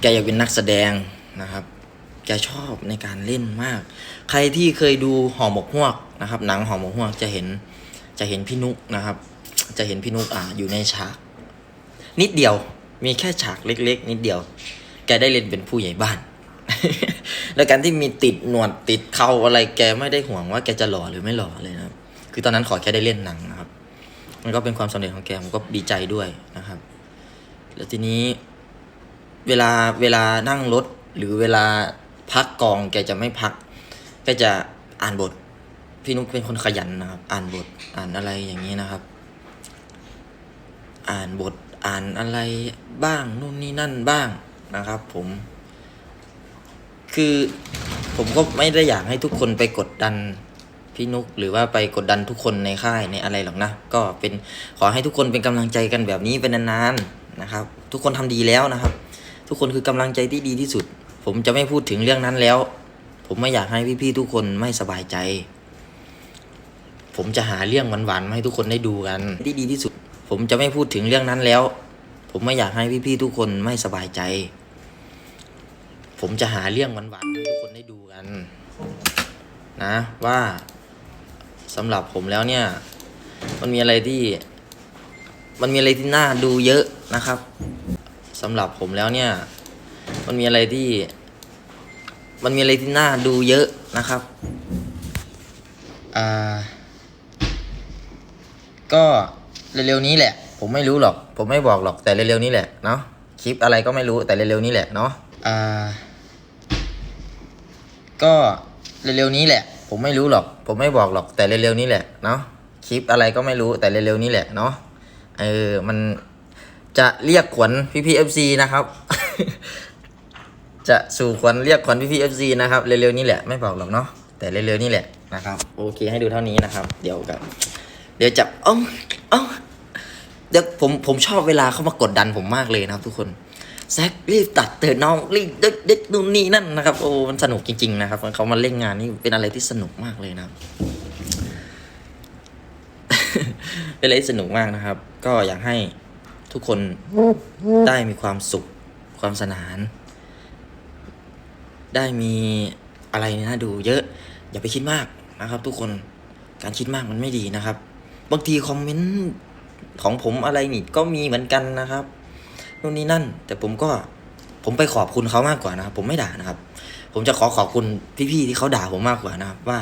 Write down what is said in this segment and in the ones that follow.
แกอยากเป็นนักแสดงนะครับ แกชอบในการเล่นมาก ใครที่เคยดูห่อหมกฮวกนะครับ หนังห่อหมกฮวกจะเห็นจะเห็นพี่นุกนะครับ จะเห็นพี่นุกอ่าอยู่ในฉาก นิดเดียวมีแค่ฉากเล็ก ๆ นิดเดียว แกได้เล่นเป็นผู้ใหญ่บ้าน แล้วการที่มีติดหนวดติดเขาอะไรแกไม่ได้ห่วงว่าแกจะหล่อหรือไม่หล่อเลยนะครับ คือตอนนั้นขอแค่ได้เล่นหนังนะครับ มันก็เป็นความสำเร็จของแกผมก็ดีใจด้วยนะครับ แล้วทีนี้ เวลาเวลานั่งรถหรือเวลาพักกองแกจะไม่พัก แกจะอ่านบท พี่นุ๊กเป็นคนขยันนะครับ อ่านบทอ่านอะไรอย่างนี้นะครับ อ่านบทอ่านอะไรบ้างนู่นนี่นั่นบ้างนะครับ ผม คือผมก็ไม่ได้อยากให้ทุกคนไปกดดันพี่นุกหรือว่าไปกดดันทุกคนในค่ายในอะไรหรอกนะก็เป็นขอให้ทุกคนเป็นกำลังใจกันแบบนี้เป็นนานๆนะครับ ทุกคนทำดีแล้วนะครับ ทุกคนคือกำลังใจที่ดีที่สุด ผมจะไม่พูดถึงเรื่องนั้นแล้ว ผมไม่อยากให้พี่ๆทุกคนไม่สบายใจ ผมจะหาเรื่องหวานๆมาให้ทุกคนได้ดูกันที่ดีที่สุด ผมจะไม่พูดถึงเรื่องนั้นแล้ว ผมไม่อยากให้พี่ๆทุกคนไม่สบายใจ ผมจะหาเรื่องหวานๆให้ทุกคนได้ดูกัน นะว่าสำหรับผมแล้วเนี่ย มันมีอะไรที่ มันมีอะไรที่น่าดูเยอะนะครับ สำหรับผมแล้วเนี่ย มันมีอะไรที่ มันมีอะไรที่น่าดูเยอะนะครับอ่าก็เร็วๆนี้แหละ ผมไม่รู้หรอก ผมไม่บอกหรอกแต่เร็วๆนี้แหละเนาะคลิปอะไรก็ไม่รู้แต่เร็วๆนี้แหละเนาะอ่าก็เร็วๆนี้แหละ ผมไม่รู้หรอก ผมไม่บอกหรอกแต่เร็วๆนี้แหละเนาะคลิปอะไรก็ไม่รู้แต่เร็วๆนี้แหละเนาะเออมัน จะเรียกขวัญพี่พีเอฟซีนะครับ จะสู่ขวัญเรียกขวัญพี่พีเอฟซีนะครับเร็วๆนี้แหละไม่บอกหรอกเนาะแต่เร็วๆนี้แหละนะครับ โอเคให้ดูเท่านี้นะครับ เดี๋ยวกับ เดี๋ยวจะเอ้าเอ้าเดี๋ยวผมผมชอบเวลาเขามากดดันผมมากเลยนะครับ ทุกคนแซกรีบตัดเถิดน้องรีบเด็ดเด็ดนู่นนี่นั่นนะครับโอ้มันสนุกจริง ๆ นะครับเขามาเล่นงานนี่เป็นอะไรที่สนุกมากเลยนะครับเป็นอะไรที่สนุกมากนะครับ ก็อยากให้ ทุกคนได้มีความสุขความสนาน ได้มีอะไรน่าดูเยอะ อย่าไปคิดมากนะครับ ทุกคนการคิดมากมันไม่ดีนะครับ บางทีคอมเมนต์ของผมอะไรนี่ก็มีเหมือนกันนะครับนู่นนี่นั่น แต่ผมก็ผมไปขอบคุณเขามากกว่านะครับ ผมไม่ด่านะครับ ผมจะขอขอบคุณพี่ๆที่เขาด่าผมมากกว่านะครับ ว่า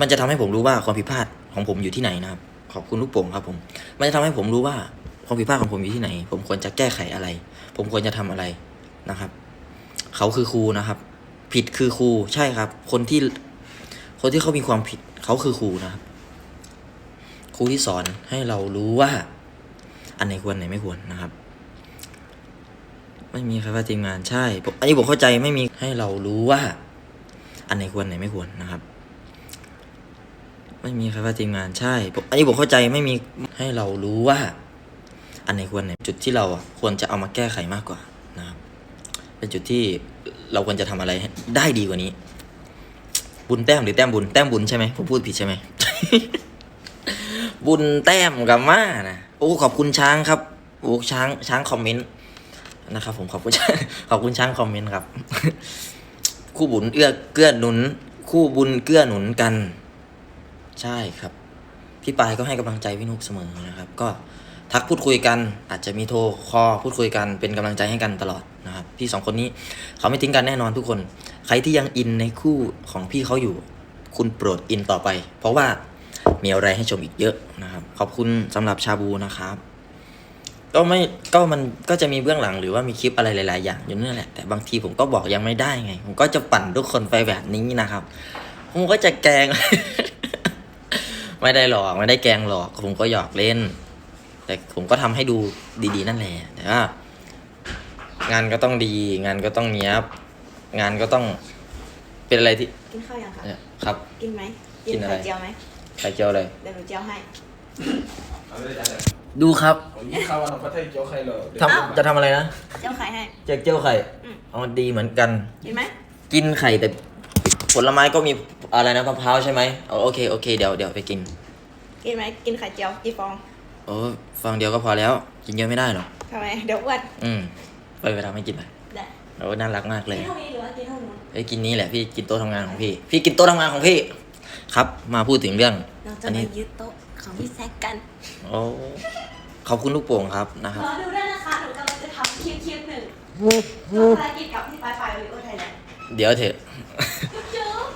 มันจะทำให้ผมรู้ว่าความผิดพลาดของผมอยู่ที่ไหนนะครับ ขอบคุณลูกโป่งครับ ผม มันจะทำให้ผมรู้ว่า ความผิดพลาดของผมอยู่ที่ไหน ผมควรจะแก้ไขอะไร ผมควรจะทำอะไรนะครับ เขาคือครูนะครับ ผิดคือครูใช่ครับ คนที่ คนที่เขามีความผิด เขาคือครูนะครับ ครูที่สอนให้เรารู้ว่า อันไหนควรอันไหนไม่ควรนะครับ ไม่มีใครว่าทีมงานใช่ผมอันนี้ผมเข้าใจไม่มีให้เรารู้ว่า อันไหนควรอันไหนไม่ควรนะครับไม่มีใครว่าทีมงานใช่ผมอันนี้ผมเข้าใจไม่มีให้เรารู้ว่า อันไหนควรไหนจุดที่เราควรจะเอามาแก้ไขมากกว่านะครับเป็นจุดที่เราควรจะทำอะไรได้ดีกว่านี้ บุญแต้มหรือแต้มบุญแต้มบุญใช่ไหมผมพูดผิดใช่ไหมบุญแต้มกับมานะโอ้ขอบคุณช้างครับโอ้ช้างช้างคอมเมนต์นะครับ ผมขอบคุณช้างขอบคุณช้างคอมเมนต์ครับ คู่บุญเอื้อเกื้อหนุน คู่บุญเกื้อหนุนกัน ใช่ครับ พี่ปายก็ให้กำลังใจพี่นุกเสมอนะครับ ก็ ทักพูดคุยกัน อาจจะมีโทรคอลพูดคุยกันเป็นกำลังใจให้กันตลอดนะครับพี่สองคนนี้เขาไม่ทิ้งกันแน่นอนทุกคน ใครที่ยังอินในคู่ของพี่เขาอยู่ คุณโปรดอินต่อไป เพราะว่ามีอะไรให้ชมอีกเยอะนะครับ ขอบคุณสำหรับชาบูนะครับก็ไม่ก็มันก็จะมีเบื้องหลังหรือว่ามีคลิปอะไรหลาย ๆ อย่างอยู่นั่นแหละแต่บางทีผมก็บอกยังไม่ได้ไง ผมก็จะปั่นทุกคนไปแบบนี้นะครับ ผมก็จะแกง ไม่ได้หรอกไม่ได้แกงหรอก ผมก็หยอกเล่น แต่ผมก็ทำให้ดูดีๆ นั่นแหละแต่ว่างานก็ต้องดี งานก็ต้องเนี้ยบงานก็ต้องเป็นอะไรที่กินข้าวยังคะเนี่ยครับ กินไหมกินอะไรไข่เจียวไหมไข่เจียวอะไรเดี๋ยวหนูเจียวให้ ดูครับนี่ข้าววันของประเทศเจียวไข่เลยทำจะทำอะไรนะเจียวไข่ให้แจกเจียวไข่อืมอ๋อดีเหมือนกันกินไหมกินไข่แต่ผลไม้ก็มีอะไรนะมะพร้าวใช่ไหมอ๋อโอเคโอเคเดี๋ยวเดี๋ยวไปกิน กินไหมกินไข่เจียวกี่ฟอง โอ้ฟังเดียวก็พอแล้ว กินเยอะไม่ได้หรอกทำไม เดี๋ยวอ้วนอืมไปไปทำให้กินหน่อยได้โอ้น่ารักมากเลกิยนเท่านี้หรือว่ากินเท่านู้นเอ้ยกินนี้แหละพี่กินโต๊ะทำงานของพี่ พี่กินโต๊ะทำงานของพี่ ครับ มาพูดถึงเรื่อง เราจะอันมานี้ ยึดโต๊ะของพี่แซกกันโอ้ขอบคุณลูกโป่งครับนะครับ รอดูด้วยนะคะ หนูกำลังจะทำคลิปคลิปหนึ่งภารกิจกับพี่ปลายปลายวิโอไทยแลนด์เดี๋ยวเถอะ จุ๊บ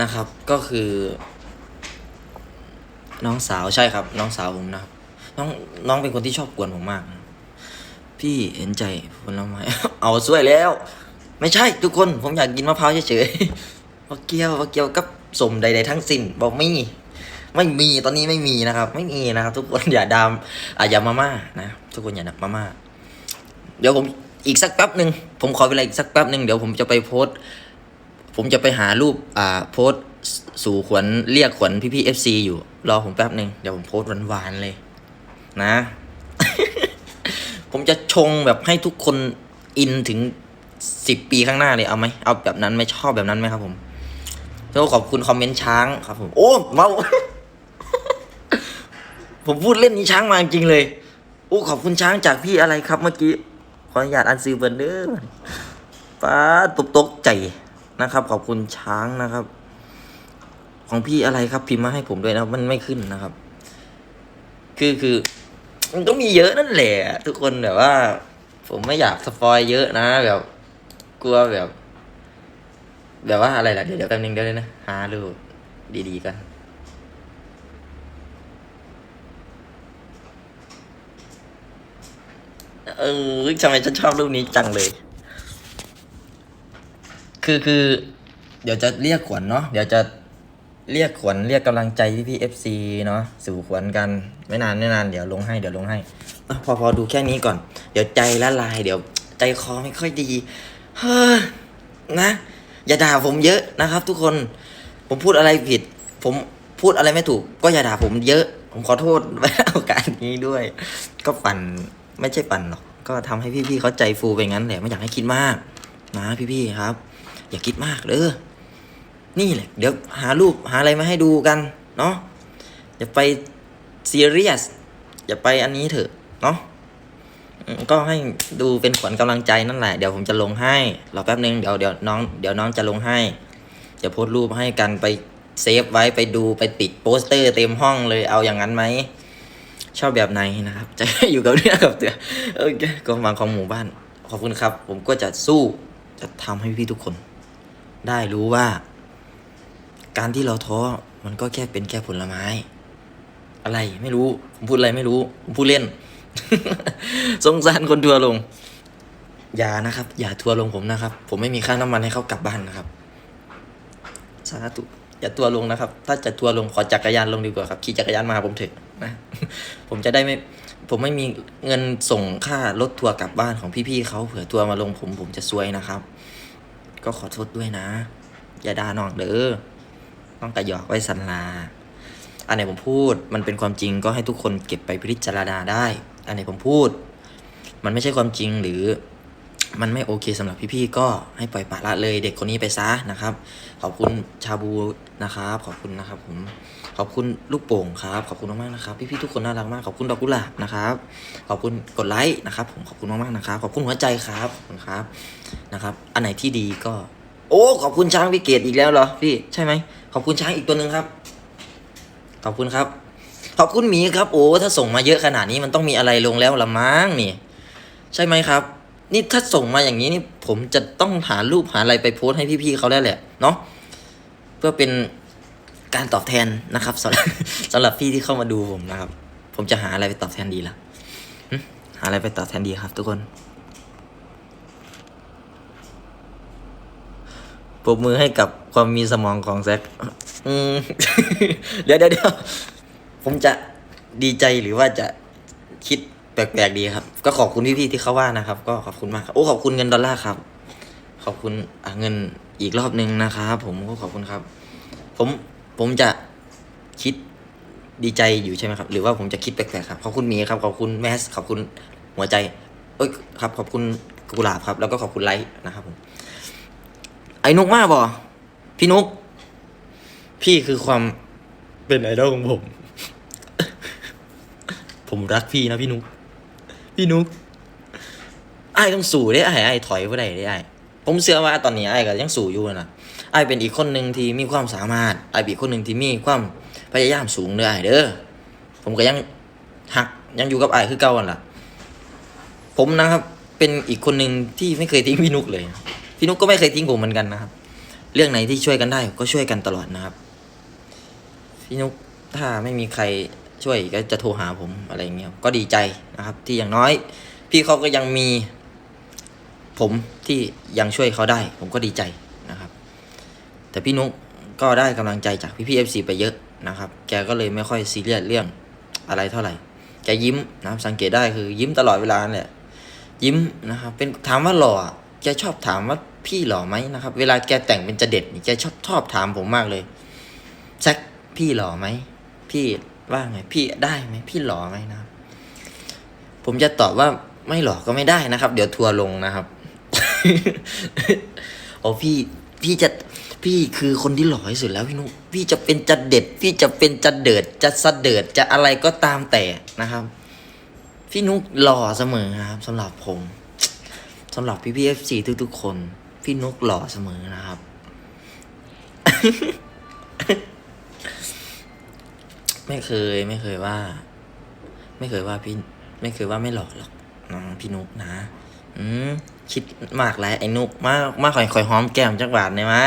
นะครับก็คือ น้องสาวใช่ครับ น้องสาวผมนะครับ น้องน้องเป็นคนที่ชอบกวนผมมาก พี่เห็นใจผลไม้ เอาสวยแล้ว ไม่ใช่ทุกคนผมอยากกินมะพร้าวเฉยๆว่าเกียวว่าเกียวกับสมใดๆทั้งสิ้น บอกไม่มีไม่มีตอนนี้ไม่มีนะครับ ไม่มีนะครับ ทุกคนอย่าดามอะอย่ามาม่านะทุกคนอย่ามาม่าเดี๋ยวผมอีกสักแป๊บหนึ่งผมขอเวลาอีกสักแป๊บหนึ่งเดี๋ยวผมจะไปโพสผมจะไปหารูปอ่าโพสสู่ขวัญเรียกขวัญพี่พี่เอฟซีอยู่ รอผมแป๊บหนึ่งเดี๋ยวผมโพสหวานๆเลย นะ ผมจะชงแบบให้ทุกคนอินถึงสิบปีข้างหน้าเลยเอาไหมเอาแบบนั้นไหม่ชอบแบบนั้นไหมครับผมแล้วก็ขอบคุณคอมเมนต์ช้างครับผมโอ้เมาผมพูดเล่นนี้ช้างมาจริงเลยโอ้ขอบคุณช้างจากพี่อะไรครับเมื่อกี้ขออนุญาตอันซีเบิร์นเดอร์ป้าตบตกใจนะครับ ขอบคุณช้างนะครับ ของพี่อะไรครับพิมพ์มาให้ผมด้วยนะ มันไม่ขึ้นนะครับ คือคือ มันก็มีเยอะนั่นแหละ ทุกคนแบบว่า ผมไม่อยากสปอยเยอะนะแบบ กลัวแบบ แบบว่าอะไรล่ะเดี๋ยวเดี๋ยวแป๊บนึงเดี๋ยวเลยนะหาดูดีๆกันเออทำไมฉันชอบรูปนี้จังเลย คือคือ เดี๋ยวจะเรียกขวัญเนาะเดี๋ยวจะ เรียกขวัญเรียกกำลังใจพี่พี่เอฟซีเนาะสู่ขวัญกันไม่นานไม่นานเดี๋ยวลงให้เดี๋ยวลงให้พอพอดูแค่นี้ก่อน เดี๋ยวใจละลาย เดี๋ยวใจคอไม่ค่อยดีเฮ้อนะ อย่าด่าผมเยอะนะครับ ทุกคนผมพูดอะไรผิด ผมพูดอะไรไม่ถูก ก็อย่าด่าผมเยอะ ผมขอโทษไว้โอกาสนี้ด้วย ก็ปั่นไม่ใช่ปั่นหรอกก็ทำให้พี่ๆเขาใจฟูไปงั้นแหละไม่อยากให้คิดมาก นะพี่ๆครับ อย่าคิดมากเด้อ นี่แหละ เดี๋ยวหารูปหาอะไรมาให้ดูกัน เนาะอย่าไปซีเรียสอย่าไปอันนี้เถอะ เนาะก็ให้ดูเป็นขวัญกำลังใจนั่นแหละ เดี๋ยวผมจะลงให้รอแป๊บนึงเดี๋ยวเดี๋ยวน้องเดี๋ยวน้องจะลงให้เดี๋ยวโพสต์รูปให้กันไปเซฟไว้ไปดูไปติดโปสเตอร์เต็มห้องเลยเอาอย่างนั้นไหมชอบแบบไหนนะครับ จะอยู่กับเรื่องกับเตือโอเคก็มาของหมู่บ้าน ขอบคุณครับ ผมก็จะสู้จะทำให้พี่ทุกคน ได้รู้ว่า การที่เราท้อมันก็แค่เป็นแค่ผลไม้ อะไรไม่รู้ ผมพูดอะไรไม่รู้ ผมพูดเล่น สงสารคนทัวลง อย่านะครับ อย่าทัวลงผมนะครับ ผมไม่มีค่าน้ำมันให้เขากลับบ้านนะครับสาธุอย่าทัวลงนะครับ ถ้าจะทัวลงขอจักรยานลงดีกว่าครับขี่จักรยานมาหาผมเถอะนะผมจะได้ไม่ผมไม่มีเงินส่งค่ารถทัวร์กลับบ้านของพี่ๆเขาเผื่อทัวร์มาลงผมผมจะซวยนะครับ ก็ขอโทษด้วยนะ อย่าด่าน้องเด้อ ต้องกระหยอกไว้สันลา อันไหนผมพูดมันเป็นความจริงก็ให้ทุกคนเก็บไปพิจารณาได้ อันไหนผมพูด มันไม่ใช่ความจริงหรือมันไม่โอเคสำหรับพี่ๆ ก็ให้ปล่อยปละละเลยเด็กคนนี้ไปซะนะครับ ขอบคุณชาบูนะครับ ขอบคุณนะครับผม ขอบคุณลูกโป่งครับ ขอบคุณมากๆนะครับ พี่ๆ ทุกคนน่ารักมาก ขอบคุณดอกกุหลาบนะครับ ขอบคุณกดไลค์นะครับผม ขอบคุณมากๆนะครับ ขอบคุณหัวใจครับขอบคุณครับ นะครับ อันไหนที่ดีก็ โอ้ ขอบคุณช้างวิเกตอีกแล้วเหรอพี่ ใช่ไหม ขอบคุณช้างอีกตัวหนึ่งครับ ขอบคุณครับ ขอบคุณหมีครับ โอ้ถ้าส่งมาเยอะขนาดนี้มันต้องมีอะไรลงแล้วละมั้งนี่ ใช่ไหมครับ นี่ถ้าส่งมาอย่างนี้นี่ผมจะต้องหารูปหาอะไรไปโพสให้พี่ๆเขาแล้วแหละเนาะเพื่อเป็นการตอบแทนนะครับสำหรับสำหรับพี่ที่เข้ามาดูผมนะครับ ผมจะหาอะไรไปตอบแทนดีล่ะหาอะไรไปตอบแทนดีครับ ทุกคน ปรบมือให้กับความมีสมองของแซคอืม เดี๋ยวเดี๋ยวเดี๋ยวผมจะดีใจหรือว่าจะคิดแปลกๆดีครับ ก็ขอบคุณพี่ๆที่เขาว่านะครับ ก็ขอบคุณมากครับโอ้ขอบคุณเงินดอลลาร์ครับ ขอบคุณเงินอีกรอบหนึ่งนะครับผมก็ขอบคุณครับ ผมผมจะคิดดีใจอยู่ใช่ไหมครับ หรือว่าผมจะคิดแปลกๆครับขอบคุณมีครับขอบคุณแมสขอบคุณหัวใจ เอ้ยครับ ขอบคุณกุหลาบครับ แล้วก็ขอบคุณไลท์นะครับผม ไอ้นุกมากบ่พี่นุก พี่คือความเป็นไอดอลของผม ผมรักพี่นะพี่นุก พี่นุกไอ้ายต้องสู้ได้ไอ้ไอ้ายถอยบ่ได้ได้ไอ้ายผมเชื่อว่าตอนนี้ไอ้ายก็ยังสู้อยู่นะไอ้ายเป็นอีกคนหนึ่งที่มีความสามารถไอ้ายเป็นอีกคนหนึ่งที่มีความพยายามสูงเด้อไอ้ายเด้อผมก็ยังหักยังอยู่กับไอ้ายคือเก่าอันล่ะ ผมนะครับ เป็นอีกคนหนึ่งที่ไม่เคยทิ้งพี่นุกเลย พี่นุกก็ไม่เคยทิ้งผมเหมือนกันนะครับ เรื่องไหนที่ช่วยกันได้ก็ช่วยกันตลอดนะครับ พี่นุกถ้าไม่มีใครช่วยก็จะโทรหาผมอะไรเงี้ยก็ดีใจนะครับ ที่อย่างน้อย พี่เขาก็ยังมี ผมที่ยังช่วยเขาได้ ผมก็ดีใจนะครับ แต่พี่นุกก็ได้กำลังใจจากพี่พีเอฟซีไปเยอะนะครับ แกก็เลยไม่ค่อยซีเรียสเรื่องอะไรเท่าไหร่แกยิ้มนะครับ สังเกตได้คือยิ้มตลอดเวลาแหละยิ้มนะครับ เป็นถามว่าหล่อ แกชอบถามว่าพี่หล่อไหมนะครับ เวลาแกแต่งเป็นจะเด็ดนี่แกชอบชอบถามผมมากเลยแซคพี่หล่อไหมพี่ว่าไงพี่ได้ไหมพี่หล่อไหมนะผมจะตอบว่าไม่หล่อก็ไม่ได้นะครับ เดี๋ยวทัวร์ลงนะครับโอ้พี่พี่จะพี่คือคนที่หล่อที่สุดแล้วพี่นุกพี่จะเป็นจะเด็ด พี่จะเป็นจะเดิดจะสะเดิดจะอะไรก็ตามแต่นะครับ พี่นุกหล่อเสมอครับสำหรับผม สำหรับพี่พี่เอฟซีทุกๆคน พี่นุกหล่อเสมอนะครับ ไม่เคยไม่เคยว่า ไม่เคยว่าพี่ไม่เคยว่าไม่หล่อหรอกน้องพี่นุกนะ อืมคิดมากแล้วไอ้นุกมากมาข่อยข่อยหอมแก้มจักบาทเนี่ยมา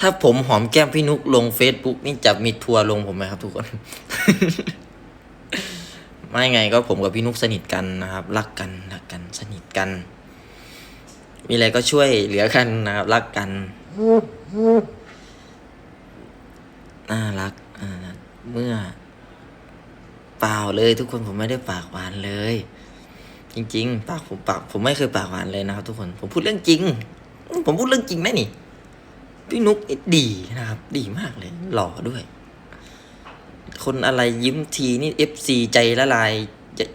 ถ้าผมหอมแก้มพี่นุกลงเฟซบุ๊กนี่จะมีทัวร์ลงผมไหมครับทุกคน ไม่ไงก็ผมกับพี่นุกสนิทกันนะครับ รักกันรักกันสนิทกัน มีอะไรก็ช่วยเหลือกันนะครับ รักกันน่ารักเมื่อ เปล่าเลยทุกคนผมไม่ได้ปากหวานเลย จริง ๆ ปากผมปากผมไม่เคยปากหวานเลยนะครับ ทุกคนผมพูดเรื่องจริง ผมพูดเรื่องจริงนะนี่พี่นุกดีนะครับ ดีมากเลย หล่อด้วย คนอะไรยิ้มทีนี่เอฟซีใจละลาย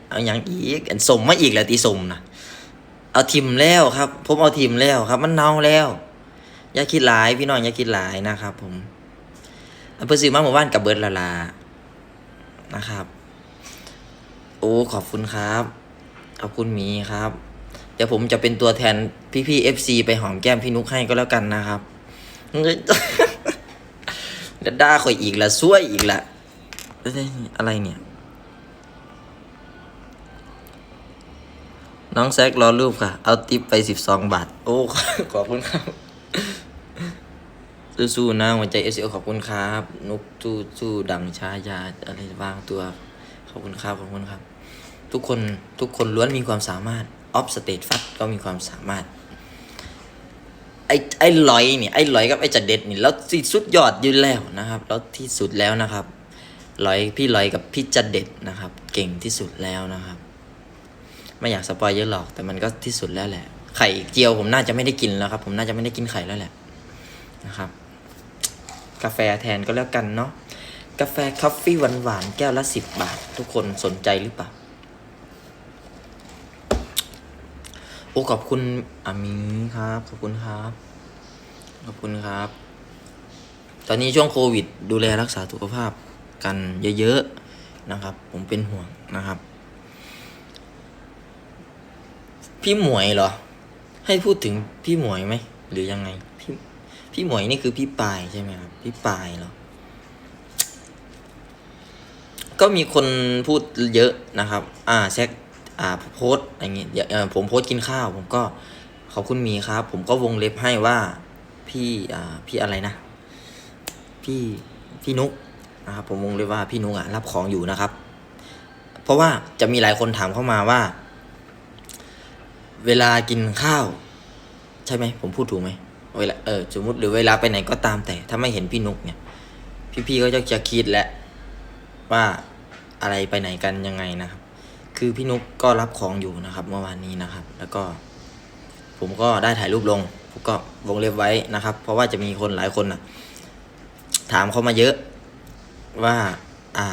เอาอย่างอีกอันสมมาอีกแล้วตีสมนะเอาทิมแล้วครับ ผมเอาทิมแล้วครับ มันเน่าแล้ว อย่าคิดหลายพี่น้องอย่าคิดหลายนะครับ ผมอำเภอสีมาหมู่บ้านกับเบิร์ดละลานะครับ โอ้ขอบคุณครับขอบคุณมีครับ เดี๋ยวผมจะเป็นตัวแทนพี่พี่เอฟซีไปหอมแก้มพี่นุกให้ก็แล้วกันนะครับจะด่าข่อยอีกละซวยอีกละ อ้ยอะไรเนี่ย น้องแซกรอรูปค่ะ เอาติปไปสิบสองบาท โอ้ ขอบคุณครับ สู้ๆนะหัวใจเอสขอบคุณครับ นุกสู้สู้ดังชายาอะไรบางตัว ขอบคุณครับขอบคุณครับ ทุกคนทุกคนล้วนมีความสามารถ ออฟสเตทฟัตก็มีความสามารถไอ้ไอ้ลอยเนี่ยไอ้ลอยกับไอ้จัดเด็ดนี่แล้วที่สุดยอดอยู่แล้วนะครับ แล้วที่สุดแล้วนะครับ ลอยพี่ลอยกับพี่จัดเด็ดนะครับ เก่งที่สุดแล้วนะครับ ไม่อยากสปอยเยอะหรอก แต่มันก็ที่สุดแล้วแหละ ไข่เจียวผมน่าจะไม่ได้กินแล้วครับ ผมน่าจะไม่ได้กินไข่แล้วแหละนะครับ กาแฟแทนก็แล้วกันเนาะกาแฟคอฟฟี่หวานๆแก้วละสิบบาท ทุกคนสนใจหรือเปล่าโอ้ขอบคุณอามีครับขอบคุณครับขอบคุณครับ ตอนนี้ช่วงโควิด ดูแลรักษาสุขภาพ กันเยอะๆนะครับ ผมเป็นห่วงนะครับ พี่หมวยเหรอ ให้พูดถึงพี่หมวยไหมหรือยังไง พี่พี่หมวยนี่คือพี่ปายใช่ไหมครับพี่ปายเหรอก็มีคนพูดเยอะนะครับ อ่าแซกอ่าโพสอย่างเงี้ยเอ่อผมโพสกินข้าว ผมก็ขอบคุณมีครับ ผมก็วงเล็บให้ว่าพี่อ่าพี่อะไรนะ พี่พี่นุก นะครับผมวงเล็บว่าพี่นุกอะรับของอยู่นะครับ เพราะว่าจะมีหลายคนถามเข้ามาว่า เวลากินข้าว ใช่ไหมผมพูดถูกไหมเวลาเออสมมติหรือเวลาไปไหนก็ตามแต่ ถ้าไม่เห็นพี่นุกเนี่ย พี่ๆก็จะจะคิดแหละว่าอะไรไปไหนกันยังไงนะครับ คือพี่นุกก็รับของอยู่นะครับ เมื่อวานนี้นะครับ แล้วก็ ผมก็ได้ถ่ายรูปลงผมก็วงเล็บไว้นะครับ เพราะว่าจะมีคนหลายคนนะถามเข้ามาเยอะ ว่าอ่า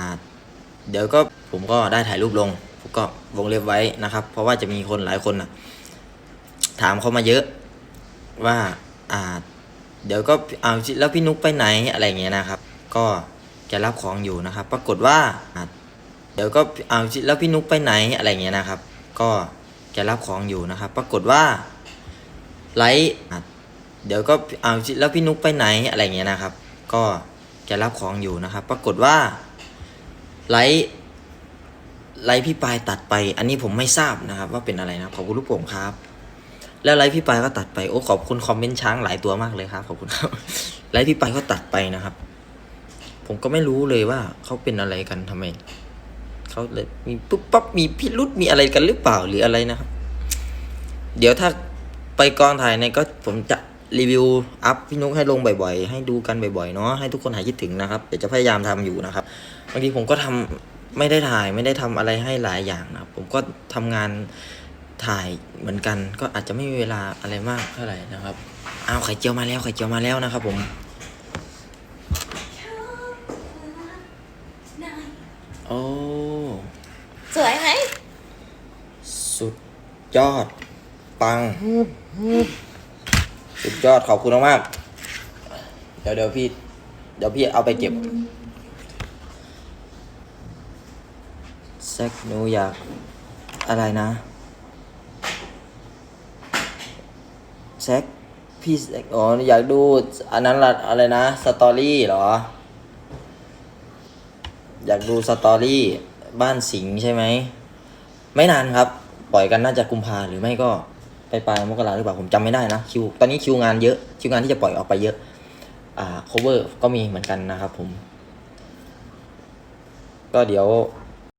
เดี๋ยวก็ผมก็ได้ถ่ายรูปลงผมก็วงเล็บไว้นะครับ เพราะว่าจะมีคนหลายคนนะถามเข้ามาเยอะว่าอ่า เดี๋ยวก็เอาแล้วพี่นุ๊กไปไหนอะไรเงี้ยนะครับ ก็แกรับของอยู่นะครับ ปรากฏว่าเดี๋ยวก็เอาแล้วพี่นุ๊กไปไหนอะไรเงี้ยนะครับ ก็แกรับของอยู่นะครับ ปรากฏว่าไลฟ์เดี๋ยวก็เอาแล้วพี่นุ๊กไปไหนอะไรเงี้ยนะครับ ก็ แกรับของอยู่นะครับ ปรากฏว่าไลฟ์ไลฟ์พี่ปายตัดไป อันนี้ผมไม่ทราบนะครับ ว่าเป็นอะไรนะขอบคุณลูกโป่งครับ แล้วไลฟ์พี่ปายก็ตัดไปโอ้ขอบคุณคอมเมนต์ช้างหลายตัวมากเลยครับขอบคุณครับไลฟ์พี่ปายก็ตัดไปนะครับ ผมก็ไม่รู้เลยว่าเขาเป็นอะไรกันทำไมเขาเลยมีปุ๊บปั๊บมีพิรุษมีอะไรกันหรือเปล่าหรืออะไรนะครับ เดี๋ยวถ้าไปกองถ่ายเนี่ยก็ผมจะ รีวิวอัพพี่นุ๊กให้ลงบ่อยๆ ให้ดูกันบ่อยๆเนาะให้ทุกคนหายคิดถึงนะครับเดี๋ยวจะพยายามทำอยู่นะครับบางทีผมก็ทำไม่ได้ถ่ายไม่ได้ทำอะไรให้หลายอย่างนะครับผมก็ทำงานถ่ายเหมือนกัน ก็อาจจะไม่มีเวลาอะไรมากเท่าไหร่นะครับอ้าวไข่เจียวมาแล้วไข่เจียวมาแล้วนะครับ ผมโอ้สวยไหมสุดยอดปัง สุดยอดขอบคุณมากๆเดี๋ยวเดี๋ยวพี่ เดี๋ยวพี่เอาไปเก็บแซกหนูอยากอะไรนะแซกพี่แซกอ๋ออยากดูอันนั้นละอะไรนะสตอรี่เหรอ อยากดูสตอรี่บ้านสิงใช่ไหม ไม่นานครับ ปล่อยกันน่าจะกุมภาหรือไม่ก็ ปลายมกราหรือเปล่าผมจำไม่ได้นะคิวตอนนี้คิวงานเยอะคิวงานที่จะปล่อยออกไปเยอะอ่า cover ก็มีเหมือนกันนะครับผม ก็เดี๋ยว